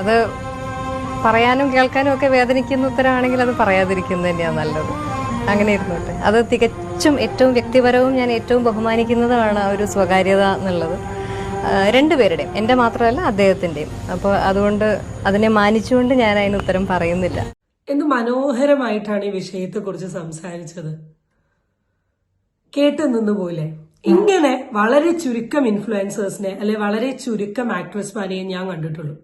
അത് പറയാനും കേൾക്കാനും ഒക്കെ വേദനിക്കുന്ന ഉത്തരമാണെങ്കിൽ അത് പറയാതിരിക്കുന്നത് തന്നെയാണ് നല്ലത്. അങ്ങനെ ഇരുന്നോട്ടെ. അത് തികച്ചും ഏറ്റവും വ്യക്തിപരവും ഞാൻ ഏറ്റവും ബഹുമാനിക്കുന്നതുമാണ് ഒരു സ്വകാര്യത എന്നുള്ളത്. രണ്ടുപേരുടെയും എന്റെ മാത്രമല്ല അദ്ദേഹത്തിന്റെയും. അപ്പോൾ അതുകൊണ്ട് അതിനെ മാനിച്ചുകൊണ്ട് ഞാൻ അതിന് ഉത്തരം പറയുന്നില്ല. എന്ത് മനോഹരമായിട്ടാണ് ഈ വിഷയത്തെക്കുറിച്ച് സംസാരിച്ചത്. കേട്ടു നിന്നുപോലെ ഇങ്ങനെ വളരെ ചുരുക്കം ഇൻഫ്ലുവൻസേഴ്സിനെ അല്ലെ വളരെ ചുരുക്കം ആക്ട്രസ്മാരെയും ഞാൻ കണ്ടിട്ടുള്ളൂ.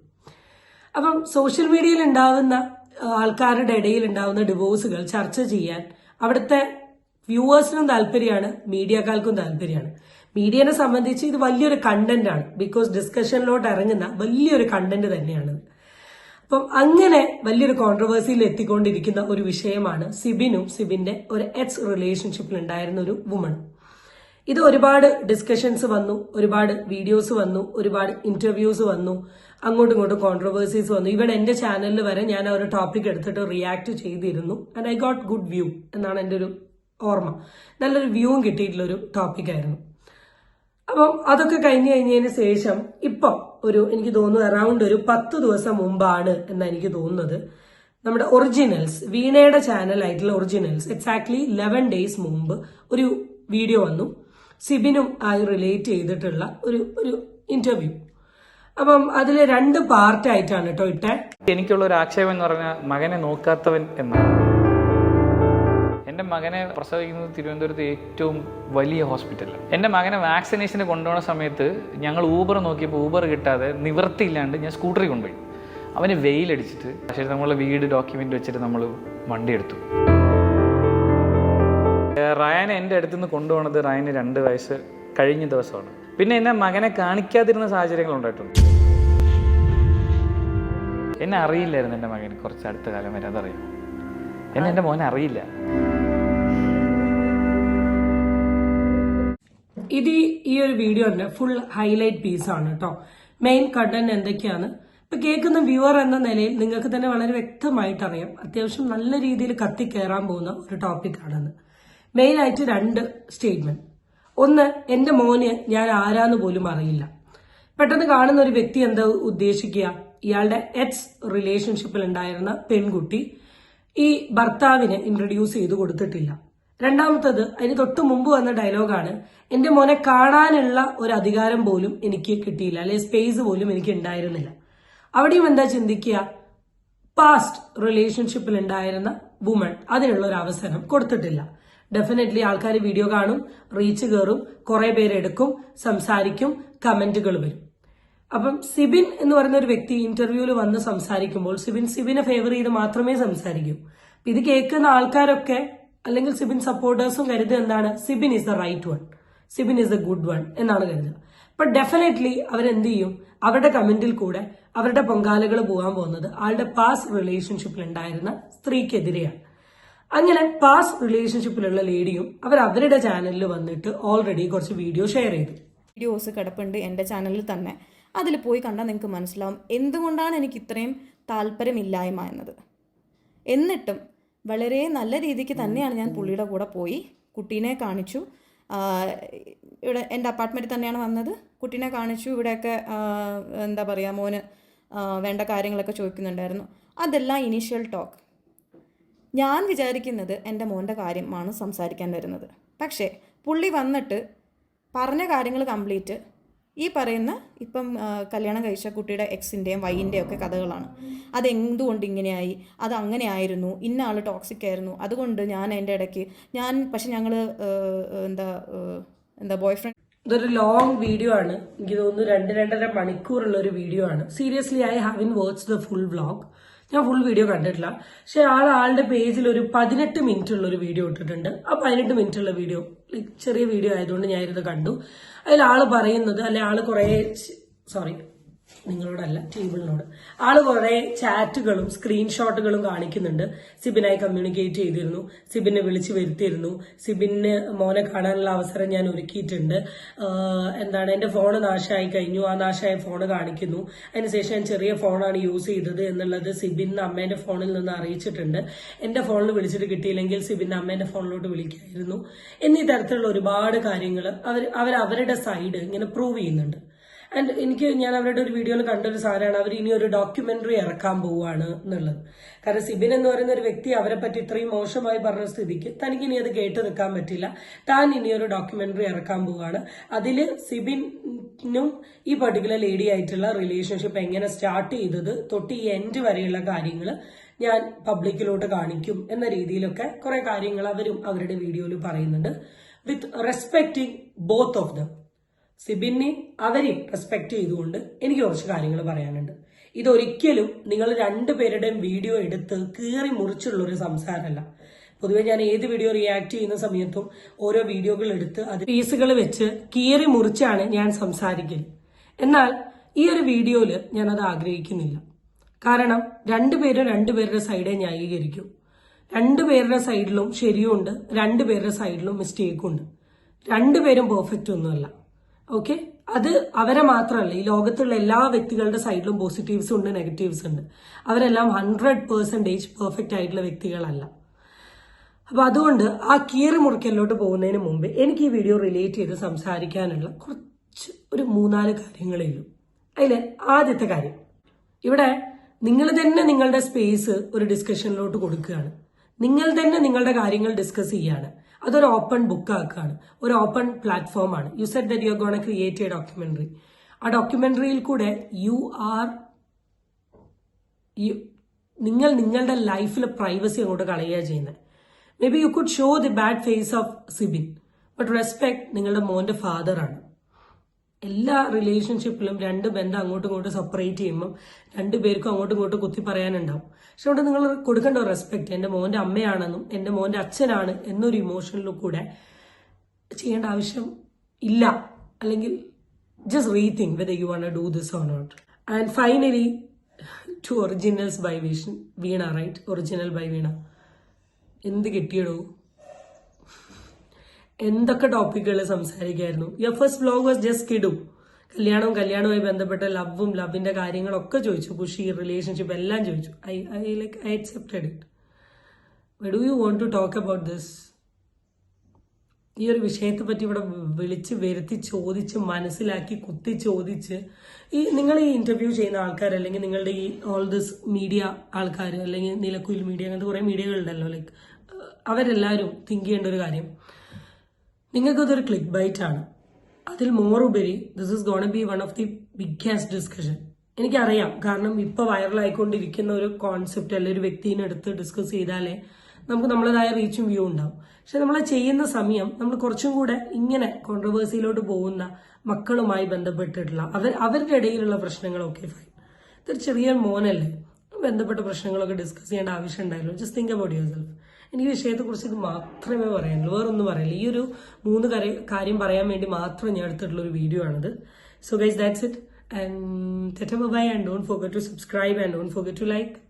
അപ്പം സോഷ്യൽ മീഡിയയിൽ ഉണ്ടാവുന്ന ആൾക്കാരുടെ ഇടയിൽ ഉണ്ടാവുന്ന ഡിവോഴ്സുകൾ ചർച്ച ചെയ്യാൻ അവിടുത്തെ വ്യൂവേഴ്സിനും താല്പര്യമാണ് മീഡിയക്കാർക്കും താല്പര്യമാണ്. മീഡിയനെ സംബന്ധിച്ച് ഇത് വലിയൊരു കണ്ടന്റ് ആണ് ബിക്കോസ് ഡിസ്കഷനിലോട്ട് ഇറങ്ങുന്ന വലിയൊരു കണ്ടന്റ് തന്നെയാണ്. അപ്പം അങ്ങനെ വലിയൊരു കോൺട്രവേഴ്സിയിൽ എത്തിക്കൊണ്ടിരിക്കുന്ന ഒരു വിഷയമാണ് സിബിനും സിബിന്റെ ഒരു എക്സ് റിലേഷൻഷിപ്പിൽ ഉണ്ടായിരുന്ന ഒരു വുമൺ ഇത് ഒരുപാട് ഡിസ്കഷൻസ് വന്നു ഒരുപാട് വീഡിയോസ് വന്നു ഒരുപാട് ഇന്റർവ്യൂസ് വന്നു അങ്ങോട്ടും ഇങ്ങോട്ടും കോൺട്രവേഴ്സീസ് വന്നു. ഈവൻ എന്റെ ചാനലിൽ വരെ ഞാൻ ആ ഒരു ടോപ്പിക് എടുത്തിട്ട് റിയാക്ട് ചെയ്തിരുന്നു. And I got good view എന്നാണ് എന്റെ ഒരു ഓർമ്മ. നല്ലൊരു വ്യൂവും കിട്ടിയിട്ടുള്ള ഒരു ടോപ്പിക് ആയിരുന്നു. അപ്പം അതൊക്കെ കഴിഞ്ഞു കഴിഞ്ഞതിന് ശേഷം ഇപ്പം ഒരു എനിക്ക് തോന്നുന്നു അറൌണ്ട് ഒരു പത്ത് ദിവസം മുമ്പാണ് എന്ന് എനിക്ക് തോന്നുന്നത്. നമ്മുടെ ഒറിജിനൽസ് വീണയുടെ ചാനലായിട്ടുള്ള ഒറിജിനൽസ് എക്സാക്ട്ലി ലെവൻ ഡേയ്സ് മുമ്പ് ഒരു വീഡിയോ വന്നു. സിബിനും ആയി റിലേറ്റ് ചെയ്തിട്ടുള്ള ഒരു ഒരു ഇന്റർവ്യൂ അപ്പം അതിൽ രണ്ട് പാർട്ടായിട്ടാണ് കേട്ടോ ഇട്ടേ. എനിക്കുള്ള ഒരു ആക്ഷേപം എന്ന് പറഞ്ഞാൽ മകനെ നോക്കാത്തവൻ എന്നാണ്. എന്റെ മകനെ പ്രസവിക്കുന്നത് തിരുവനന്തപുരത്ത് ഏറ്റവും വലിയ ഹോസ്പിറ്റലാണ് എന്റെ മകനെ വാക്സിനേഷന് കൊണ്ടുപോകുന്ന സമയത്ത് ഞങ്ങൾ ഊബർ നോക്കിയപ്പോൾ ഊബർ കിട്ടാതെ നിവൃത്തിയില്ലാണ്ട് ഞാൻ സ്കൂട്ടറിൽ കൊണ്ടുപോയി. അവന് വെയിലടിച്ചിട്ട് പക്ഷേ നമ്മളെ വീട് ഡോക്യുമെന്റ് വെച്ചിട്ട് നമ്മൾ വണ്ടി എടുത്തു. റയാനെ എന്റെ അടുത്ത് നിന്ന് കൊണ്ടുപോകുന്നത് റയാന് രണ്ട് വയസ്സ് കഴിഞ്ഞ ദിവസമാണ്. പിന്നെ എന്നെ മകനെ കാണിക്കാതിരുന്ന സാഹചര്യങ്ങൾ ഉണ്ടായിട്ടുണ്ട്. എന്നെ അറിയില്ലായിരുന്നു എന്റെ മകന് കുറച്ച് അടുത്ത കാലം വരെ അതറിയാം? എന്നെ എന്റെ മോനെ അറിയില്ല. ഇത് ഈ- ഒരു വീഡിയോന്റെ ഫുൾ ഹൈലൈറ്റ് പീസ് ആണ് കേട്ടോ മെയിൻ കണ്ടന്റ് എന്തൊക്കെയാണ്? ഇപ്പൊ കേൾക്കുന്ന വ്യൂവർ എന്ന നിലയിൽ നിങ്ങൾക്ക് തന്നെ വളരെ വ്യക്തമായിട്ട് അറിയാം അത്യാവശ്യം നല്ല രീതിയിൽ കത്തിക്കേറാൻ പോകുന്ന ഒരു ടോപ്പിക് ആണെന്ന്. മെയിൻ ആയിട്ട് രണ്ട് സ്റ്റേറ്റ്മെന്റ്. ഒന്ന് എന്റെ മോന് ഞാൻ ആരാന്ന് പോലും അറിയില്ല. പെട്ടെന്ന് കാണുന്ന ഒരു വ്യക്തി എന്താ ഉദ്ദേശിക്കുക? ഇയാളുടെ എക്സ് റിലേഷൻഷിപ്പിൽ ഉണ്ടായിരുന്ന പെൺകുട്ടി ഈ ഭർത്താവിനെ ഇൻട്രൊഡ്യൂസ് ചെയ്ത് കൊടുത്തിട്ടില്ല. രണ്ടാമത്തത് അതിന് തൊട്ട് മുമ്പ് വന്ന ഡയലോഗാണ് എന്റെ മോനെ കാണാനുള്ള ഒരു അധികാരം പോലും എനിക്ക് കിട്ടിയില്ല അല്ലെ സ്പേസ് പോലും എനിക്ക് ഉണ്ടായിരുന്നില്ല. അവിടെയും എന്താ ചിന്തിക്കുക? പാസ്റ്റ് റിലേഷൻഷിപ്പിൽ ഉണ്ടായിരുന്ന വുമൺ അതിനുള്ള ഒരു അവസരം കൊടുത്തിട്ടില്ല. ഡെഫിനറ്റ്ലി ആൾക്കാർ വീഡിയോ കാണും റീച്ച് കയറും കുറെ പേരെടുക്കും സംസാരിക്കും കമന്റുകൾ വരും. അപ്പം സിബിൻ എന്ന് പറയുന്ന ഒരു വ്യക്തി ഇന്റർവ്യൂവിൽ വന്ന് സംസാരിക്കുമ്പോൾ സിബിൻ സിബിനെ ഫേവർ ചെയ്ത് മാത്രമേ സംസാരിക്കൂ. ഇത് കേൾക്കുന്ന ആൾക്കാരൊക്കെ അല്ലെങ്കിൽ സിബിൻ സപ്പോർട്ടേഴ്സും കരുതുക എന്താണ്? Sibin is the right one Sibin is a good one എന്നാണ് കരുതുക. അപ്പൊ ഡെഫിനറ്റ്ലി അവരെന്ത് ചെയ്യും? അവരുടെ കമന്റിൽ കൂടെ അവരുടെ പൊങ്കാലകൾ പോകാൻ പോകുന്നത് ആളുടെ പാസ് റിലേഷൻഷിപ്പിൽ ഉണ്ടായിരുന്ന സ്ത്രീക്കെതിരെയാണ്. അങ്ങനെ പാസ് റിലേഷൻഷിപ്പിലുള്ള ലേഡിയും അവർ അവരുടെ ചാനലിൽ വന്നിട്ട് ഓൾറെഡി കുറച്ച് വീഡിയോ ഷെയർ ചെയ്തു. വീഡിയോസ് കിടപ്പുണ്ട് എന്റെ ചാനലിൽ തന്നെ. അതിൽ പോയി കണ്ടാൽ നിങ്ങൾക്ക് മനസ്സിലാവും എന്തുകൊണ്ടാണ് എനിക്ക് ഇത്രയും താല്പര്യമില്ലായ്മ എന്നത്. എന്നിട്ടും വളരെ നല്ല രീതിക്ക് തന്നെയാണ് ഞാൻ പുള്ളിയുടെ കൂടെ പോയി കുട്ടീനെ കാണിച്ചു. ഇവിടെ എന്റെ അപ്പാർട്ട്മെന്റിൽ തന്നെയാണ് വന്നത്. കുട്ടീനെ കാണിച്ചു. ഇവിടെയൊക്കെ എന്താ പറയുക മോന് വേണ്ട കാര്യങ്ങളൊക്കെ ചോദിക്കുന്നുണ്ടായിരുന്നു. അതെല്ലാം ഇനീഷ്യൽ ടോക്ക് ഞാൻ വിചാരിക്കുന്നത് എന്റെ മോന്റെ കാര്യമാണ് സംസാരിക്കാൻ വരുന്നത്. പക്ഷേ പുള്ളി വന്നിട്ട് പറഞ്ഞ കാര്യങ്ങൾ കംപ്ലീറ്റ് ഈ പറയുന്ന ഇപ്പം കല്യാണം കഴിച്ച കുട്ടിയുടെ എക്സിന്റെയും വൈന്റെയും ഒക്കെ കഥകളാണ്. അതെന്തുകൊണ്ട് ഇങ്ങനെയായി? അത് അങ്ങനെ ആയിരുന്നു. ഇന്ന ആൾ ടോക്സിക് ആയിരുന്നു. അതുകൊണ്ട് ഞാൻ എന്റെ ഇടയ്ക്ക് ഞാൻ പക്ഷെ ഞങ്ങൾ എന്താ എന്താ ബോയ് ഫ്രണ്ട് ഇതൊരു ലോങ് വീഡിയോ ആണ്. എനിക്ക് തോന്നുന്നു രണ്ട് രണ്ടര മണിക്കൂറുള്ള ഒരു വീഡിയോ ആണ്. Seriously I have in words the full vlog ഞാൻ ഫുൾ വീഡിയോ കണ്ടിട്ടില്ല. പക്ഷെ ആൾ ആളുടെ പേജിൽ ഒരു പതിനെട്ട് മിനിറ്റ് ഉള്ള ഒരു വീഡിയോ ഇട്ടിട്ടുണ്ട്. ആ പതിനെട്ട് മിനിറ്റ് ഉള്ള വീഡിയോ ചെറിയ വീഡിയോ ആയതുകൊണ്ട് ഞാൻ ഇത് കണ്ടു. അതിൽ ആൾ പറയുന്നത് അല്ലെ ആൾ കുറെ സോറി നിങ്ങളോടല്ല ടേബിളിനോട് ആൾ കുറെ ചാറ്റുകളും സ്ക്രീൻഷോട്ടുകളും കാണിക്കുന്നുണ്ട്. സിബിനായി കമ്മ്യൂണിക്കേറ്റ് ചെയ്തിരുന്നു. സിബിനെ വിളിച്ചു വരുത്തിയിരുന്നു. സിബിന് മോനെ കാണാനുള്ള അവസരം ഞാൻ ഒരുക്കിയിട്ടുണ്ട്. എന്താണ് എന്റെ ഫോൺ നാശമായി കഴിഞ്ഞു. ആ നാശമായ ഫോൺ കാണിക്കുന്നു. അതിനുശേഷം ഞാൻ ചെറിയ ഫോണാണ് യൂസ് ചെയ്തത് എന്നുള്ളത് സിബിൻ അമ്മേന്റെ ഫോണിൽ നിന്ന് അറിയിച്ചിട്ടുണ്ട്. എന്റെ ഫോണിൽ വിളിച്ചിട്ട് കിട്ടിയില്ലെങ്കിൽ സിബിൻ അമ്മേന്റെ ഫോണിലോട്ട് വിളിക്കായിരുന്നു. എന്നീ തരത്തിലുള്ള ഒരുപാട് കാര്യങ്ങൾ അവർ അവരുടെ സൈഡ് ഇങ്ങനെ പ്രൂവ് ചെയ്യുന്നുണ്ട്. ആൻഡ് എനിക്ക് ഞാൻ അവരുടെ ഒരു വീഡിയോയിൽ കണ്ടൊരു സാധനമാണ്. അവർ ഇനി ഒരു ഡോക്യുമെന്ററി ഇറക്കാൻ പോവുകയാണ് എന്നുള്ളത്. കാരണം സിബിൻ എന്ന് പറയുന്ന ഒരു വ്യക്തി അവരെ പറ്റി ഇത്രയും മോശമായി പറഞ്ഞ സ്ഥിതിക്ക് തനിക്ക് ഇനി അത് കേട്ട് നിൽക്കാൻ പറ്റില്ല. താൻ ഇനി ഒരു ഡോക്യുമെന്ററി ഇറക്കാൻ പോവുകയാണ്. അതിൽ സിബിനും ഈ പർട്ടിക്കുലർ ലേഡി ആയിട്ടുള്ള റിലേഷൻഷിപ്പ് എങ്ങനെ സ്റ്റാർട്ട് ചെയ്തത് തൊട്ട് ഈ എൻഡ് വരെയുള്ള കാര്യങ്ങൾ ഞാൻ പബ്ലിക്കിലോട്ട് കാണിക്കും എന്ന രീതിയിലൊക്കെ കുറെ കാര്യങ്ങൾ അവരും അവരുടെ വീഡിയോയിൽ പറയുന്നുണ്ട്. With respecting both of them സിബിനെ അവരെയും റെസ്പെക്ട് ചെയ്തുകൊണ്ട് എനിക്ക് കുറച്ച് കാര്യങ്ങൾ പറയാനുണ്ട്. ഇതൊരിക്കലും നിങ്ങൾ രണ്ടുപേരുടെയും വീഡിയോ എടുത്ത് കീറി മുറിച്ചുള്ള ഒരു സംസാരമല്ല. പൊതുവെ ഞാൻ ഏത് വീഡിയോ റിയാക്ട് ചെയ്യുന്ന സമയത്തും ഓരോ വീഡിയോകൾ എടുത്ത് അത് പീസുകൾ വെച്ച് കീറി മുറിച്ചാണ് ഞാൻ സംസാരിക്കൽ എന്നാൽ ഈ ഒരു വീഡിയോയിൽ ഞാൻ അത് ആഗ്രഹിക്കുന്നില്ല. കാരണം രണ്ടുപേരും രണ്ടുപേരുടെ സൈഡെ ന്യായീകരിക്കും. രണ്ടുപേരുടെ സൈഡിലും ശരിയുണ്ട് രണ്ടുപേരുടെ സൈഡിലും മിസ്റ്റേക്കുണ്ട് രണ്ടുപേരും പെർഫെക്റ്റ് ഒന്നുമല്ല. ഓക്കെ അത് അവരെ മാത്രമല്ല ഈ ലോകത്തുള്ള എല്ലാ വ്യക്തികളുടെ സൈഡിലും പോസിറ്റീവ്സ് ഉണ്ട് നെഗറ്റീവ്സ് ഉണ്ട്. അവരെല്ലാം ഹൺഡ്രഡ് പെർസെന്റേജ് പെർഫെക്റ്റ് ആയിട്ടുള്ള വ്യക്തികളല്ല. അപ്പോൾ അതുകൊണ്ട് ആ കീറി മുറിക്കലിലോട്ട് പോകുന്നതിന് മുമ്പ് എനിക്ക് ഈ വീഡിയോ റിലേറ്റ് ചെയ്ത് സംസാരിക്കാനുള്ള കുറച്ച് ഒരു മൂന്നാൽ കാര്യങ്ങളേ ഉള്ളൂ. അതിലെ ആദ്യത്തെ കാര്യം. ഇവിടെ നിങ്ങൾ തന്നെ നിങ്ങളുടെ സ്പേസ് ഒരു ഡിസ്കഷനിലോട്ട് കൊടുക്കുകയാണ്. നിങ്ങൾ തന്നെ നിങ്ങളുടെ കാര്യങ്ങൾ ഡിസ്കസ് ചെയ്യാണ്. അതൊരു ഓപ്പൺ ബുക്ക് ആക്കുകയാണ് ഒരു ഓപ്പൺ പ്ലാറ്റ്ഫോമാണ് you set that you are gonna create a documentary ആ ഡോക്യുമെന്ററിയിൽ കൂടെ യു ആർ നിങ്ങൾ നിങ്ങളുടെ ലൈഫിലെ പ്രൈവസി അങ്ങോട്ട് കളയുക ചെയ്യുന്നത് maybe you could show the bad face of Sibin but respect നിങ്ങളുടെ മോന്റെ ഫാദറാണ് എല്ലാ റിലേഷൻഷിപ്പിലും രണ്ട് ബന്ധം അങ്ങോട്ടും ഇങ്ങോട്ടും സെപ്പറേറ്റ് ചെയ്യുമ്പോൾ രണ്ടു പേർക്കും അങ്ങോട്ടും ഇങ്ങോട്ടും കുത്തി പറയാനുണ്ടാവും. പക്ഷെ അവിടെ നിങ്ങൾ കൊടുക്കേണ്ട റെസ്പെക്ട് എന്റെ മോന്റെ അമ്മയാണെന്നും എന്റെ മോന്റെ അച്ഛനാണ് എന്നൊരു ഇമോഷനിലും കൂടെ ചെയ്യേണ്ട ആവശ്യം ഇല്ല. അല്ലെങ്കിൽ just rethink whether you want do this or not and finally to originals by vision Veena right original by Veena എന്ത് കിട്ടിയടോ? എന്തൊക്കെ ടോപ്പിക്കുകൾ സംസാരിക്കായിരുന്നു? Your first vlog was just കിഡു കല്യാണവും കല്യാണവുമായി ബന്ധപ്പെട്ട ലവും ലവിന്റെ കാര്യങ്ങളൊക്കെ ചോദിച്ചു. പുഷി റിലേഷൻഷിപ്പ് എല്ലാം ചോദിച്ചു. I I like I accepted it do you want to talk about this ഈ ഒരു വിഷയത്തെ പറ്റി ഇവിടെ വിളിച്ച് വരുത്തി ചോദിച്ച് മനസ്സിലാക്കി കുത്തി ചോദിച്ച് ഈ നിങ്ങൾ ഈ ഇന്റർവ്യൂ ചെയ്യുന്ന ആൾക്കാർ അല്ലെങ്കിൽ നിങ്ങളുടെ ഈ ഓൾ ദിസ് മീഡിയ ആൾക്കാർ അല്ലെങ്കിൽ നിലക്കുയിൽ മീഡിയ അങ്ങനത്തെ കുറേ മീഡിയകളുണ്ടല്ലോ ലൈക്ക് അവരെല്ലാവരും തിങ്ക് ചെയ്യേണ്ട ഒരു കാര്യം. നിങ്ങൾക്കതൊരു ക്ലിക്ക് ബൈറ്റ് ആണ്. അതിൽ മോറുപരി this is gonna be one of the biggest discussion എനിക്കറിയാം കാരണം ഇപ്പൊ വൈറലായിക്കൊണ്ടിരിക്കുന്ന ഒരു കോൺസെപ്റ്റ് അല്ലെങ്കിൽ ഒരു വ്യക്തിനെ എടുത്ത് ഡിസ്കസ് ചെയ്താലേ നമുക്ക് നമ്മളേതായ റീച്ചും വ്യൂ ഉണ്ടാവും. പക്ഷെ നമ്മൾ ചെയ്യുന്ന സമയം നമ്മൾ കുറച്ചും കൂടെ ഇങ്ങനെ കോൺട്രവേഴ്സിയിലോട്ട് പോകുന്ന മക്കളുമായി ബന്ധപ്പെട്ടിട്ടുള്ള അവർ അവരുടെ ഇടയിലുള്ള പ്രശ്നങ്ങളൊക്കെ ഫൈൻ ഇതൊരു ചെറിയ മോനല്ലേ? ബന്ധപ്പെട്ട പ്രശ്നങ്ങളൊക്കെ ഡിസ്കസ് ചെയ്യേണ്ട ആവശ്യം ഉണ്ടായല്ലോ. Just think about yourself എനിക്ക് വിഷയത്തെക്കുറിച്ച് ഇത് മാത്രമേ പറയാനുള്ളൂ. വേറൊന്നും പറയില്ല. ഈ ഒരു മൂന്ന് കര- കാര്യം പറയാൻ വേണ്ടി മാത്രം ഞാൻ എടുത്തിട്ടുള്ള ഒരു വീഡിയോ ആണിത്. So guys that's it and bye and don't forget to subscribe and don't forget to like